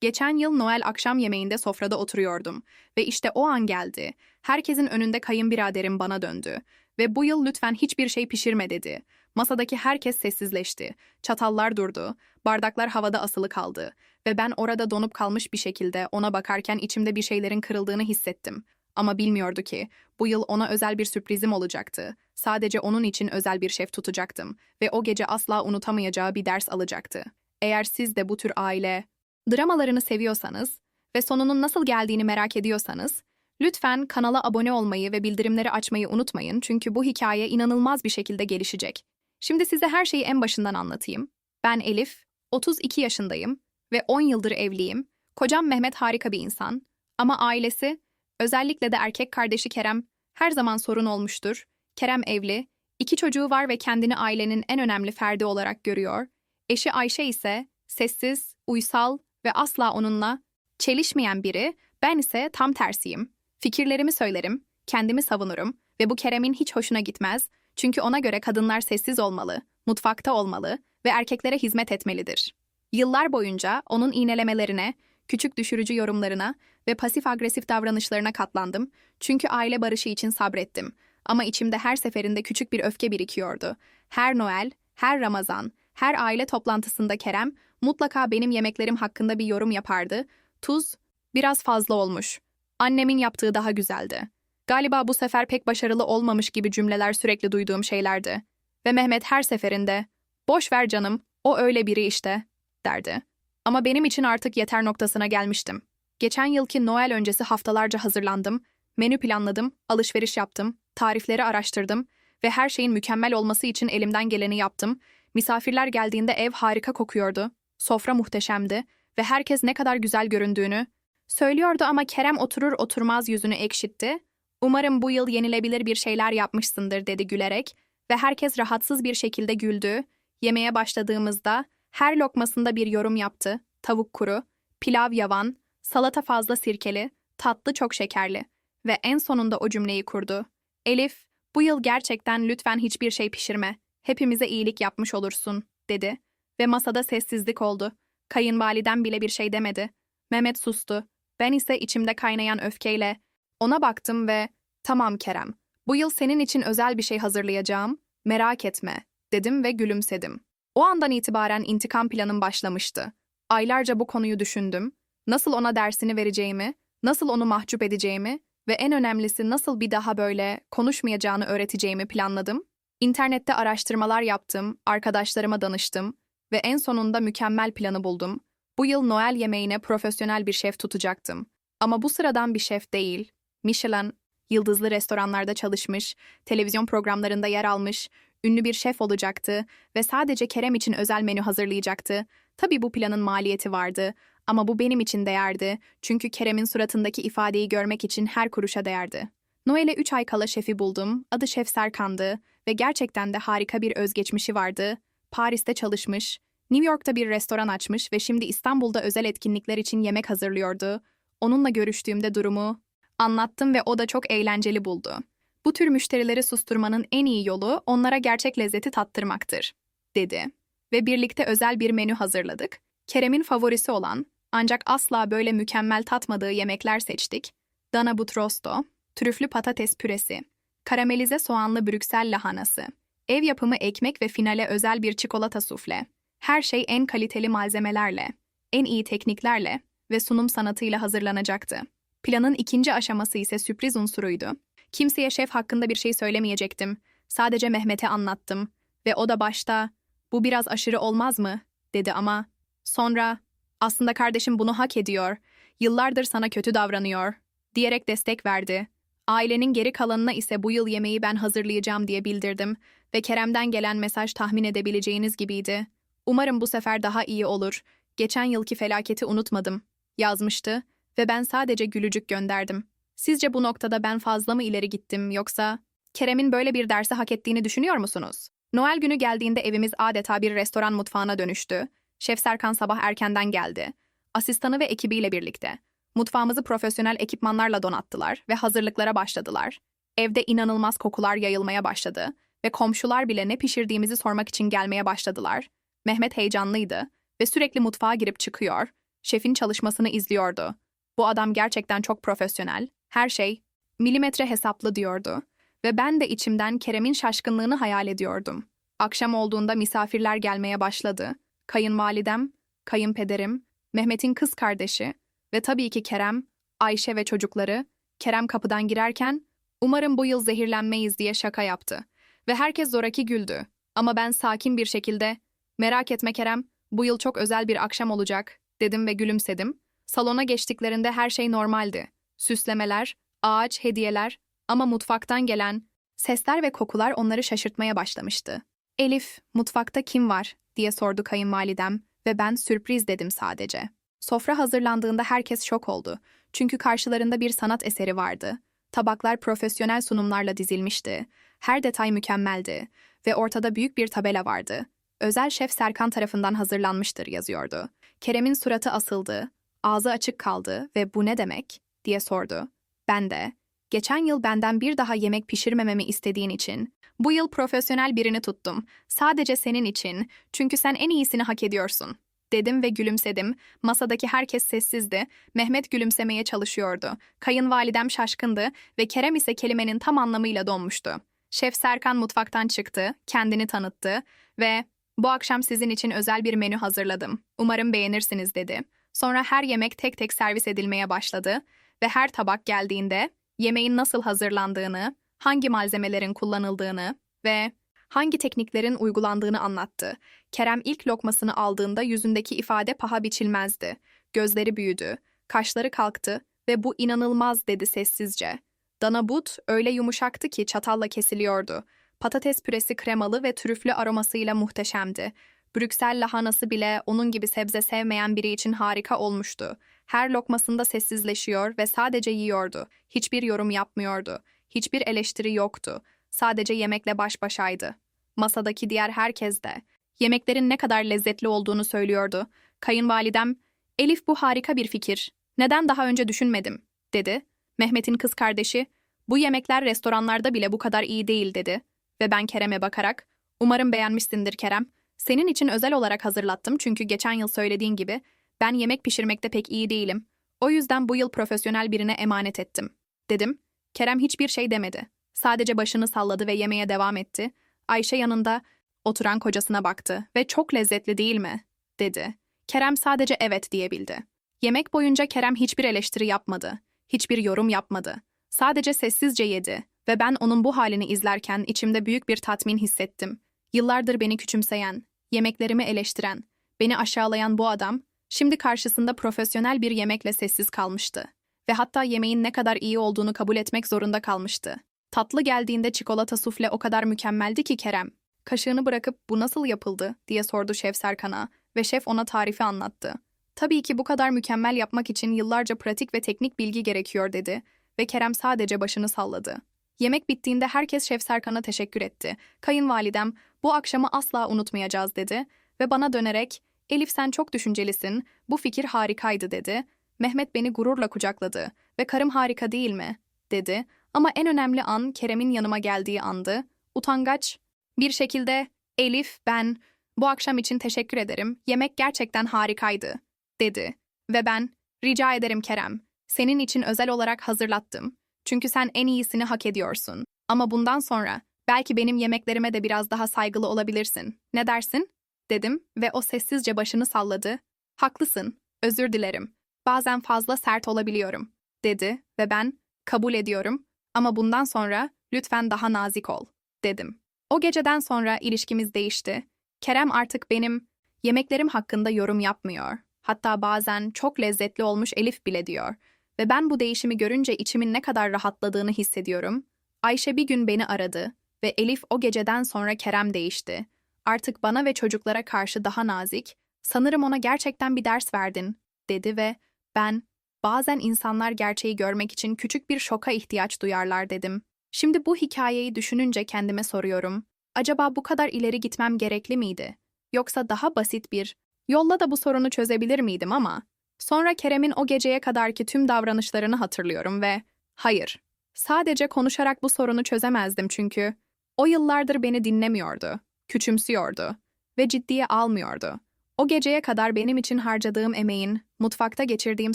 Geçen yıl Noel akşam yemeğinde sofrada oturuyordum ve işte o an geldi. Herkesin önünde kayınbiraderim bana döndü ve bu yıl lütfen hiçbir şey pişirme dedi. Masadaki herkes sessizleşti. Çatallar durdu, bardaklar havada asılı kaldı ve ben orada donup kalmış bir şekilde ona bakarken içimde bir şeylerin kırıldığını hissettim. Ama bilmiyordu ki bu yıl ona özel bir sürprizim olacaktı. Sadece onun için özel bir şef tutacaktım ve o gece asla unutamayacağı bir ders alacaktı. Eğer siz de bu tür aile dramalarını seviyorsanız ve sonunun nasıl geldiğini merak ediyorsanız, lütfen kanala abone olmayı ve bildirimleri açmayı unutmayın çünkü bu hikaye inanılmaz bir şekilde gelişecek. Şimdi size her şeyi en başından anlatayım. Ben Elif, 32 yaşındayım ve 10 yıldır evliyim. Kocam Mehmet harika bir insan ama ailesi, özellikle de erkek kardeşi Kerem, her zaman sorun olmuştur. Kerem evli, iki çocuğu var ve kendini ailenin en önemli ferdi olarak görüyor. Eşi Ayşe ise sessiz, uysal ve asla onunla çelişmeyen biri, ben ise tam tersiyim. Fikirlerimi söylerim, kendimi savunurum ve bu Kerem'in hiç hoşuna gitmez çünkü ona göre kadınlar sessiz olmalı, mutfakta olmalı ve erkeklere hizmet etmelidir. Yıllar boyunca onun iğnelemelerine, küçük düşürücü yorumlarına ve pasif agresif davranışlarına katlandım çünkü aile barışı için sabrettim. Ama içimde her seferinde küçük bir öfke birikiyordu. Her Noel, her Ramazan, her aile toplantısında Kerem mutlaka benim yemeklerim hakkında bir yorum yapardı. Tuz biraz fazla olmuş. Annemin yaptığı daha güzeldi. Galiba bu sefer pek başarılı olmamış gibi cümleler sürekli duyduğum şeylerdi. Ve Mehmet her seferinde "Boş ver canım, o öyle biri işte." derdi. Ama benim için artık yeter noktasına gelmiştim. Geçen yılki Noel öncesi haftalarca hazırlandım, menü planladım, alışveriş yaptım, tarifleri araştırdım ve her şeyin mükemmel olması için elimden geleni yaptım. Misafirler geldiğinde ev harika kokuyordu, sofra muhteşemdi ve herkes ne kadar güzel göründüğünü söylüyordu ama Kerem oturur oturmaz yüzünü ekşitti. Umarım bu yıl yenilebilir bir şeyler yapmışsındır dedi gülerek ve herkes rahatsız bir şekilde güldü. Yemeğe başladığımızda her lokmasında bir yorum yaptı. Tavuk kuru, pilav yavan, salata fazla sirkeli, tatlı çok şekerli ve en sonunda o cümleyi kurdu. Elif, bu yıl gerçekten lütfen hiçbir şey pişirme. Hepimize iyilik yapmış olursun, dedi. Ve masada sessizlik oldu. Kayınvaliden bile bir şey demedi. Mehmet sustu. Ben ise içimde kaynayan öfkeyle ona baktım ve "Tamam Kerem, bu yıl senin için özel bir şey hazırlayacağım. Merak etme." dedim ve gülümsedim. O andan itibaren intikam planım başlamıştı. Aylarca bu konuyu düşündüm. Nasıl ona dersini vereceğimi, nasıl onu mahcup edeceğimi ve en önemlisi nasıl bir daha böyle konuşmayacağını öğreteceğimi planladım. İnternette araştırmalar yaptım, arkadaşlarıma danıştım ve en sonunda mükemmel planı buldum. Bu yıl Noel yemeğine profesyonel bir şef tutacaktım. Ama bu sıradan bir şef değil. Michelin, yıldızlı restoranlarda çalışmış, televizyon programlarında yer almış, ünlü bir şef olacaktı ve sadece Kerem için özel menü hazırlayacaktı. Tabii bu planın maliyeti vardı ama bu benim için değerdi çünkü Kerem'in suratındaki ifadeyi görmek için her kuruşa değerdi. Noel'e 3 ay kala şefi buldum, adı Şef Serkan'dı ve gerçekten de harika bir özgeçmişi vardı. Paris'te çalışmış, New York'ta bir restoran açmış ve şimdi İstanbul'da özel etkinlikler için yemek hazırlıyordu. Onunla görüştüğümde durumu anlattım ve o da çok eğlenceli buldu. Bu tür müşterileri susturmanın en iyi yolu onlara gerçek lezzeti tattırmaktır, dedi. Ve birlikte özel bir menü hazırladık. Kerem'in favorisi olan ancak asla böyle mükemmel tatmadığı yemekler seçtik. Dana butrosto, trüflü patates püresi, karamelize soğanlı Brüksel lahanası, ev yapımı ekmek ve finale özel bir çikolata sufle. Her şey en kaliteli malzemelerle, en iyi tekniklerle ve sunum sanatıyla hazırlanacaktı. Planın ikinci aşaması ise sürpriz unsuruydu. Kimseye şef hakkında bir şey söylemeyecektim. Sadece Mehmet'e anlattım. Ve o da başta, bu biraz aşırı olmaz mı? dedi ama sonra, aslında kardeşim bunu hak ediyor. Yıllardır sana kötü davranıyor. Diyerek destek verdi. Ailenin geri kalanına ise bu yıl yemeği ben hazırlayacağım diye bildirdim ve Kerem'den gelen mesaj tahmin edebileceğiniz gibiydi. Umarım bu sefer daha iyi olur. Geçen yılki felaketi unutmadım. Yazmıştı ve ben sadece gülücük gönderdim. Sizce bu noktada ben fazla mı ileri gittim yoksa Kerem'in böyle bir dersi hak ettiğini düşünüyor musunuz? Noel günü geldiğinde evimiz adeta bir restoran mutfağına dönüştü. Şef Serkan sabah erkenden geldi. Asistanı ve ekibiyle birlikte. Mutfağımızı profesyonel ekipmanlarla donattılar ve hazırlıklara başladılar. Evde inanılmaz kokular yayılmaya başladı ve komşular bile ne pişirdiğimizi sormak için gelmeye başladılar. Mehmet heyecanlıydı ve sürekli mutfağa girip çıkıyor. şefin çalışmasını izliyordu. Bu adam gerçekten çok profesyonel, her şey milimetre hesaplı diyordu. Ve ben de içimden Kerem'in şaşkınlığını hayal ediyordum. Akşam olduğunda misafirler gelmeye başladı. Kayınvalidem, kayınpederim, Mehmet'in kız kardeşi ve tabii ki Kerem, Ayşe ve çocukları. Kerem kapıdan girerken, umarım bu yıl zehirlenmeyiz diye şaka yaptı. Ve herkes zoraki güldü. Ama ben sakin bir şekilde, merak etme Kerem, bu yıl çok özel bir akşam olacak, dedim ve gülümsedim. Salona geçtiklerinde her şey normaldi. Süslemeler, ağaç, hediyeler ama mutfaktan gelen sesler ve kokular onları şaşırtmaya başlamıştı. Elif, mutfakta kim var diye sordu kayınvalidem ve ben sürpriz dedim sadece. Sofra hazırlandığında herkes şok oldu. Çünkü karşılarında bir sanat eseri vardı. Tabaklar profesyonel sunumlarla dizilmişti. Her detay mükemmeldi ve ortada büyük bir tabela vardı. Özel şef Serkan tarafından hazırlanmıştır yazıyordu. Kerem'in suratı asıldı, ağzı açık kaldı ve bu ne demek diye sordu. Ben de, geçen yıl benden bir daha yemek pişirmememi istediğin için, bu yıl profesyonel birini tuttum. Sadece senin için, çünkü sen en iyisini hak ediyorsun. Dedim ve gülümsedim. Masadaki herkes sessizdi. Mehmet gülümsemeye çalışıyordu. Kayınvalidem şaşkındı ve Kerem ise kelimenin tam anlamıyla donmuştu. Şef Serkan mutfaktan çıktı, kendini tanıttı ve bu akşam sizin için özel bir menü hazırladım. Umarım beğenirsiniz dedi. Sonra her yemek tek tek servis edilmeye başladı ve her tabak geldiğinde yemeğin nasıl hazırlandığını, hangi malzemelerin kullanıldığını ve hangi tekniklerin uygulandığını anlattı. Kerem ilk lokmasını aldığında yüzündeki ifade paha biçilmezdi. Gözleri büyüdü, kaşları kalktı ve bu inanılmaz dedi sessizce. Dana but öyle yumuşaktı ki çatalla kesiliyordu. Patates püresi kremalı ve trüflü aromasıyla muhteşemdi. Brüksel lahanası bile onun gibi sebze sevmeyen biri için harika olmuştu. Her lokmasında sessizleşiyor ve sadece yiyordu. Hiçbir yorum yapmıyordu. Hiçbir eleştiri yoktu. Sadece yemekle baş başaydı. Masadaki diğer herkes de. Yemeklerin ne kadar lezzetli olduğunu söylüyordu. Kayınvalidem, Elif bu harika bir fikir. Neden daha önce düşünmedim, dedi. Mehmet'in kız kardeşi, bu yemekler restoranlarda bile bu kadar iyi değil, dedi. Ve ben Kerem'e bakarak, umarım beğenmişsindir Kerem. Senin için özel olarak hazırlattım çünkü geçen yıl söylediğin gibi ben yemek pişirmekte pek iyi değilim. O yüzden bu yıl profesyonel birine emanet ettim. Dedim. Kerem hiçbir şey demedi. Sadece başını salladı ve yemeye devam etti. Ayşe yanında oturan kocasına baktı ve çok lezzetli değil mi? dedi. Kerem sadece evet diyebildi. Yemek boyunca Kerem hiçbir eleştiri yapmadı. Hiçbir yorum yapmadı. Sadece sessizce yedi ve ben onun bu halini izlerken içimde büyük bir tatmin hissettim. Yıllardır beni küçümseyen, yemeklerimi eleştiren, beni aşağılayan bu adam, şimdi karşısında profesyonel bir yemekle sessiz kalmıştı. Ve hatta yemeğin ne kadar iyi olduğunu kabul etmek zorunda kalmıştı. Tatlı geldiğinde çikolata sufle o kadar mükemmeldi ki Kerem. Kaşığını bırakıp bu nasıl yapıldı diye sordu şef Serkan'a ve şef ona tarifi anlattı. Tabii ki bu kadar mükemmel yapmak için yıllarca pratik ve teknik bilgi gerekiyor dedi ve Kerem sadece başını salladı. Yemek bittiğinde herkes Şef Serkan'a teşekkür etti. Kayınvalidem, bu akşamı asla unutmayacağız dedi ve bana dönerek, Elif sen çok düşüncelisin, bu fikir harikaydı dedi. Mehmet beni gururla kucakladı ve karım harika değil mi? dedi. Ama en önemli an Kerem'in yanıma geldiği andı. Utangaç, bir şekilde, Elif, ben, bu akşam için teşekkür ederim, yemek gerçekten harikaydı, dedi. Ve ben, rica ederim Kerem, senin için özel olarak hazırlattım. Çünkü sen en iyisini hak ediyorsun. Ama bundan sonra belki benim yemeklerime de biraz daha saygılı olabilirsin. Ne dersin? Dedim ve o sessizce başını salladı. Haklısın, özür dilerim. Bazen fazla sert olabiliyorum, dedi ve ben kabul ediyorum ama bundan sonra lütfen daha nazik ol, dedim. O geceden sonra ilişkimiz değişti. Kerem artık benim yemeklerim hakkında yorum yapmıyor. Hatta bazen çok lezzetli olmuş Elif bile diyor. Ve ben bu değişimi görünce içimin ne kadar rahatladığını hissediyorum. Ayşe bir gün beni aradı ve Elif o geceden sonra Kerem değişti. Artık bana ve çocuklara karşı daha nazik, sanırım ona gerçekten bir ders verdin, dedi ve ben, bazen insanlar gerçeği görmek için küçük bir şoka ihtiyaç duyarlar dedim. Şimdi bu hikayeyi düşününce kendime soruyorum. Acaba bu kadar ileri gitmem gerekli miydi? Yoksa daha basit bir, yolla da bu sorunu çözebilir miydim ama Sonra Kerem'in o geceye kadarki tüm davranışlarını hatırlıyorum ve hayır, sadece konuşarak bu sorunu çözemezdim çünkü o yıllardır beni dinlemiyordu, küçümsüyordu ve ciddiye almıyordu. O geceye kadar benim için harcadığım emeğin, mutfakta geçirdiğim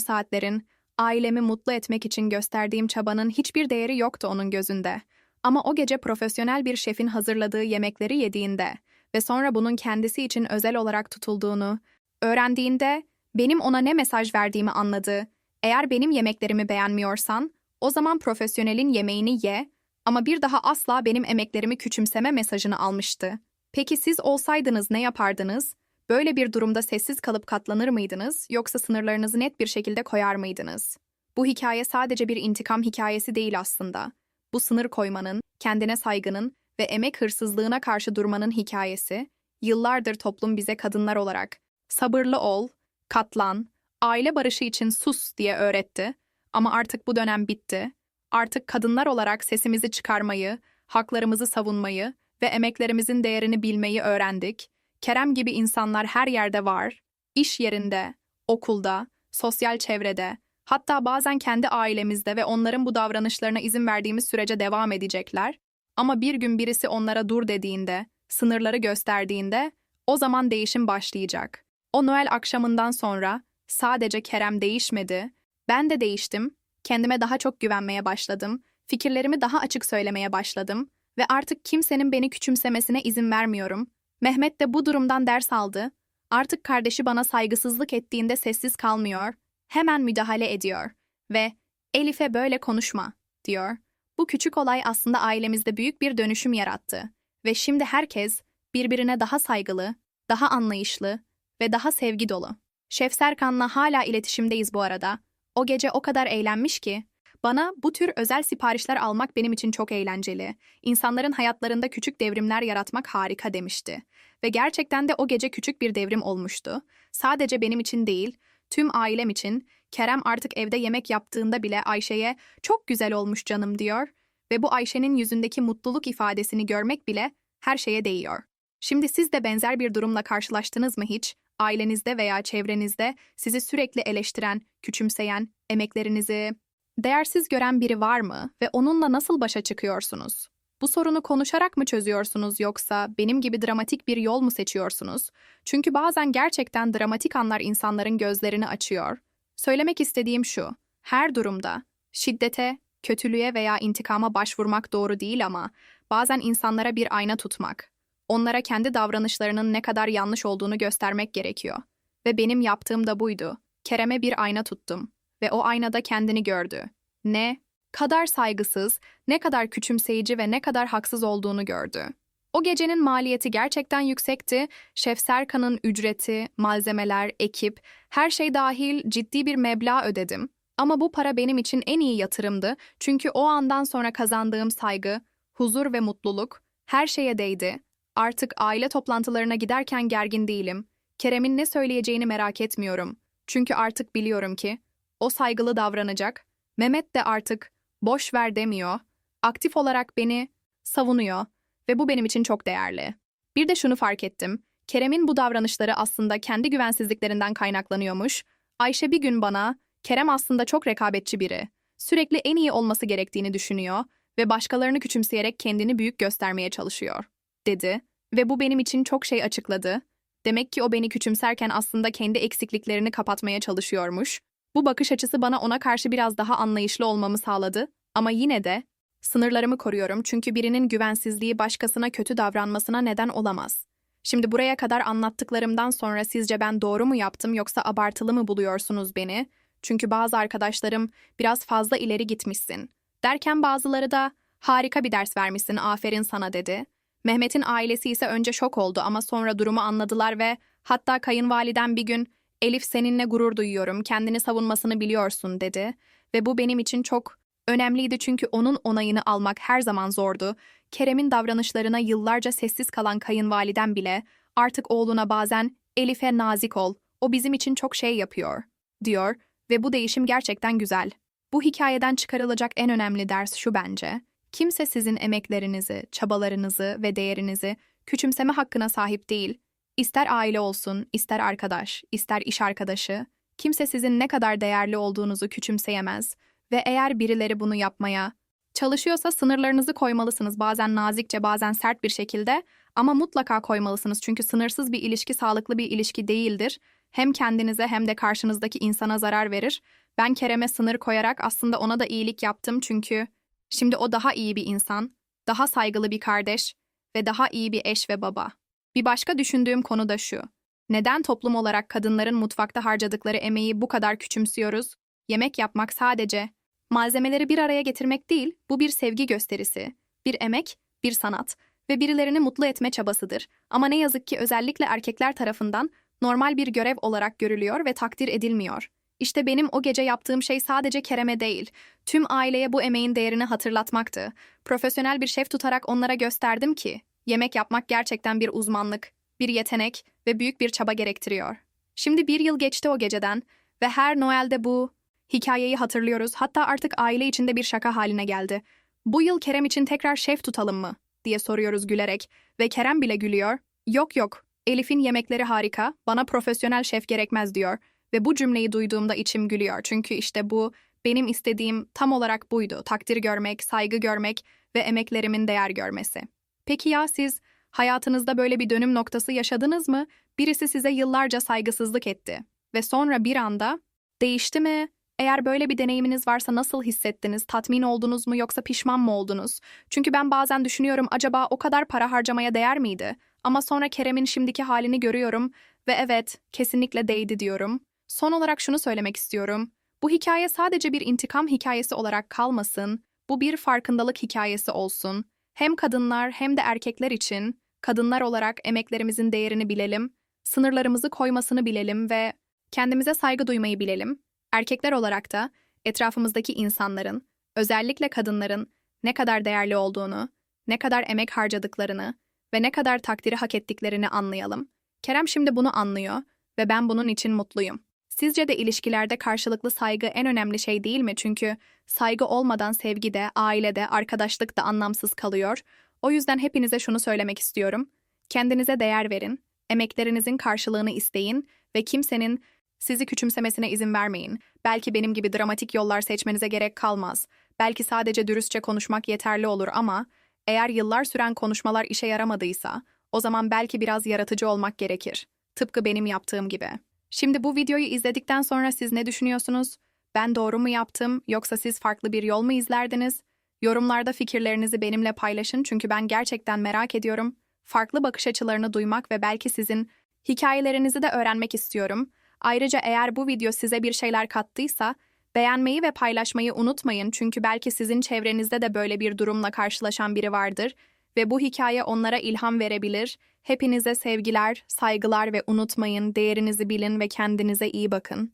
saatlerin, ailemi mutlu etmek için gösterdiğim çabanın hiçbir değeri yoktu onun gözünde. Ama o gece profesyonel bir şefin hazırladığı yemekleri yediğinde ve sonra bunun kendisi için özel olarak tutulduğunu öğrendiğinde benim ona ne mesaj verdiğimi anladı. Eğer benim yemeklerimi beğenmiyorsan, o zaman profesyonelin yemeğini ye ama bir daha asla benim emeklerimi küçümseme mesajını almıştı. Peki siz olsaydınız ne yapardınız? Böyle bir durumda sessiz kalıp katlanır mıydınız yoksa sınırlarınızı net bir şekilde koyar mıydınız? Bu hikaye sadece bir intikam hikayesi değil aslında. Bu sınır koymanın, kendine saygının ve emek hırsızlığına karşı durmanın hikayesi, yıllardır toplum bize kadınlar olarak sabırlı ol, katlan, aile barışı için sus diye öğretti. Ama artık bu dönem bitti. Artık kadınlar olarak sesimizi çıkarmayı, haklarımızı savunmayı ve emeklerimizin değerini bilmeyi öğrendik. Kerem gibi insanlar her yerde var. İş yerinde, okulda, sosyal çevrede, hatta bazen kendi ailemizde ve onların bu davranışlarına izin verdiğimiz sürece devam edecekler. Ama bir gün birisi onlara dur dediğinde, sınırları gösterdiğinde o zaman değişim başlayacak. O Noel akşamından sonra sadece Kerem değişmedi, ben de değiştim, kendime daha çok güvenmeye başladım, fikirlerimi daha açık söylemeye başladım ve artık kimsenin beni küçümsemesine izin vermiyorum. Mehmet de bu durumdan ders aldı. Artık kardeşi bana saygısızlık ettiğinde sessiz kalmıyor, hemen müdahale ediyor ve Elif'e böyle konuşma diyor. Bu küçük olay aslında ailemizde büyük bir dönüşüm yarattı ve şimdi herkes birbirine daha saygılı, daha anlayışlı ve daha sevgi dolu. Şef Serkan'la hala iletişimdeyiz bu arada. O gece o kadar eğlenmiş ki. Bana bu tür özel siparişler almak benim için çok eğlenceli. İnsanların hayatlarında küçük devrimler yaratmak harika demişti. Ve gerçekten de o gece küçük bir devrim olmuştu. Sadece benim için değil, tüm ailem için. Kerem artık evde yemek yaptığında bile Ayşe'ye çok güzel olmuş canım diyor ve bu Ayşe'nin yüzündeki mutluluk ifadesini görmek bile her şeye değiyor. Şimdi siz de benzer bir durumla karşılaştınız mı hiç? Ailenizde veya çevrenizde sizi sürekli eleştiren, küçümseyen, emeklerinizi değersiz gören biri var mı ve onunla nasıl başa çıkıyorsunuz? Bu sorunu konuşarak mı çözüyorsunuz yoksa benim gibi dramatik bir yol mu seçiyorsunuz? Çünkü bazen gerçekten dramatik anlar insanların gözlerini açıyor. Söylemek istediğim şu, her durumda şiddete, kötülüğe veya intikama başvurmak doğru değil ama bazen insanlara bir ayna tutmak, onlara kendi davranışlarının ne kadar yanlış olduğunu göstermek gerekiyor. Ve benim yaptığım da buydu. Kerem'e bir ayna tuttum ve o aynada kendini gördü. Ne kadar saygısız, ne kadar küçümseyici ve ne kadar haksız olduğunu gördü. O gecenin maliyeti gerçekten yüksekti. Şef Serkan'ın ücreti, malzemeler, ekip, her şey dahil ciddi bir meblağ ödedim. Ama bu para benim için en iyi yatırımdı çünkü o andan sonra kazandığım saygı, huzur ve mutluluk her şeye değdi. Artık aile toplantılarına giderken gergin değilim. Kerem'in ne söyleyeceğini merak etmiyorum. Çünkü artık biliyorum ki o saygılı davranacak. Mehmet de artık boş ver demiyor. Aktif olarak beni savunuyor ve bu benim için çok değerli. Bir de şunu fark ettim. Kerem'in bu davranışları aslında kendi güvensizliklerinden kaynaklanıyormuş. Ayşe bir gün bana, Kerem aslında çok rekabetçi biri. Sürekli en iyi olması gerektiğini düşünüyor ve başkalarını küçümseyerek kendini büyük göstermeye çalışıyor, dedi. Ve bu benim için çok şey açıkladı. Demek ki o beni küçümserken aslında kendi eksikliklerini kapatmaya çalışıyormuş. Bu bakış açısı bana ona karşı biraz daha anlayışlı olmamı sağladı ama yine de Sınırlarımı koruyorum çünkü birinin güvensizliği başkasına kötü davranmasına neden olamaz. Şimdi buraya kadar anlattıklarımdan sonra sizce ben doğru mu yaptım yoksa abartılı mı buluyorsunuz beni? Çünkü bazı arkadaşlarım biraz fazla ileri gitmişsin. Derken bazıları da harika bir ders vermişsin aferin sana dedi. Mehmet'in ailesi ise önce şok oldu ama sonra durumu anladılar ve hatta kayınvaliden bir gün Elif seninle gurur duyuyorum, kendini savunmasını biliyorsun dedi. Ve bu benim için çok Önemliydi çünkü onun onayını almak her zaman zordu. Kerem'in davranışlarına yıllarca sessiz kalan kayınvaliden bile artık oğluna bazen Elif'e nazik ol, o bizim için çok şey yapıyor, diyor ve bu değişim gerçekten güzel. Bu hikayeden çıkarılacak en önemli ders şu bence. Kimse sizin emeklerinizi, çabalarınızı ve değerinizi küçümseme hakkına sahip değil. İster aile olsun, ister arkadaş, ister iş arkadaşı, kimse sizin ne kadar değerli olduğunuzu küçümseyemez ve eğer birileri bunu yapmaya Çalışıyorsa sınırlarınızı koymalısınız bazen nazikçe bazen sert bir şekilde ama mutlaka koymalısınız çünkü sınırsız bir ilişki sağlıklı bir ilişki değildir. Hem kendinize hem de karşınızdaki insana zarar verir. Ben Kerem'e sınır koyarak aslında ona da iyilik yaptım çünkü şimdi o daha iyi bir insan, daha saygılı bir kardeş ve daha iyi bir eş ve baba. Bir başka düşündüğüm konu da şu. Neden toplum olarak kadınların mutfakta harcadıkları emeği bu kadar küçümsüyoruz? Yemek yapmak sadece malzemeleri bir araya getirmek değil, bu bir sevgi gösterisi, bir emek, bir sanat ve birilerini mutlu etme çabasıdır. Ama ne yazık ki özellikle erkekler tarafından normal bir görev olarak görülüyor ve takdir edilmiyor. İşte benim o gece yaptığım şey sadece Kerem'e değil, tüm aileye bu emeğin değerini hatırlatmaktı. Profesyonel bir şef tutarak onlara gösterdim ki, yemek yapmak gerçekten bir uzmanlık, bir yetenek ve büyük bir çaba gerektiriyor. Şimdi bir yıl geçti o geceden ve her Noel'de bu hikayeyi hatırlıyoruz. Hatta artık aile içinde bir şaka haline geldi. Bu yıl Kerem için tekrar şef tutalım mı? diye soruyoruz gülerek ve Kerem bile gülüyor. Yok yok, Elif'in yemekleri harika, bana profesyonel şef gerekmez diyor. Ve bu cümleyi duyduğumda içim gülüyor. Çünkü işte bu benim istediğim tam olarak buydu. Takdir görmek, saygı görmek ve emeklerimin değer görmesi. Peki ya siz hayatınızda böyle bir dönüm noktası yaşadınız mı? Birisi size yıllarca saygısızlık etti ve sonra bir anda değişti mi? Eğer böyle bir deneyiminiz varsa nasıl hissettiniz? Tatmin oldunuz mu yoksa pişman mı oldunuz? Çünkü ben bazen düşünüyorum acaba o kadar para harcamaya değer miydi? Ama sonra Kerem'in şimdiki halini görüyorum ve evet, kesinlikle değdi diyorum. Son olarak şunu söylemek istiyorum. Bu hikaye sadece bir intikam hikayesi olarak kalmasın, bu bir farkındalık hikayesi olsun. Hem kadınlar hem de erkekler için kadınlar olarak emeklerimizin değerini bilelim, sınırlarımızı koymasını bilelim ve kendimize saygı duymayı bilelim. Erkekler olarak da etrafımızdaki insanların, özellikle kadınların ne kadar değerli olduğunu, ne kadar emek harcadıklarını ve ne kadar takdiri hak ettiklerini anlayalım. Kerem şimdi bunu anlıyor ve ben bunun için mutluyum. Sizce de ilişkilerde karşılıklı saygı en önemli şey değil mi? Çünkü saygı olmadan sevgi de, ailede, arkadaşlık da anlamsız kalıyor. O yüzden hepinize şunu söylemek istiyorum. Kendinize değer verin, emeklerinizin karşılığını isteyin ve kimsenin sizi küçümsemesine izin vermeyin. Belki benim gibi dramatik yollar seçmenize gerek kalmaz. Belki sadece dürüstçe konuşmak yeterli olur ama eğer yıllar süren konuşmalar işe yaramadıysa, o zaman belki biraz yaratıcı olmak gerekir. Tıpkı benim yaptığım gibi. Şimdi bu videoyu izledikten sonra siz ne düşünüyorsunuz? Ben doğru mu yaptım yoksa siz farklı bir yol mu izlerdiniz? Yorumlarda fikirlerinizi benimle paylaşın çünkü ben gerçekten merak ediyorum. Farklı bakış açılarını duymak ve belki sizin hikayelerinizi de öğrenmek istiyorum. Ayrıca eğer bu video size bir şeyler kattıysa beğenmeyi ve paylaşmayı unutmayın çünkü belki sizin çevrenizde de böyle bir durumla karşılaşan biri vardır ve bu hikaye onlara ilham verebilir. Hepinize sevgiler, saygılar ve unutmayın değerinizi bilin ve kendinize iyi bakın.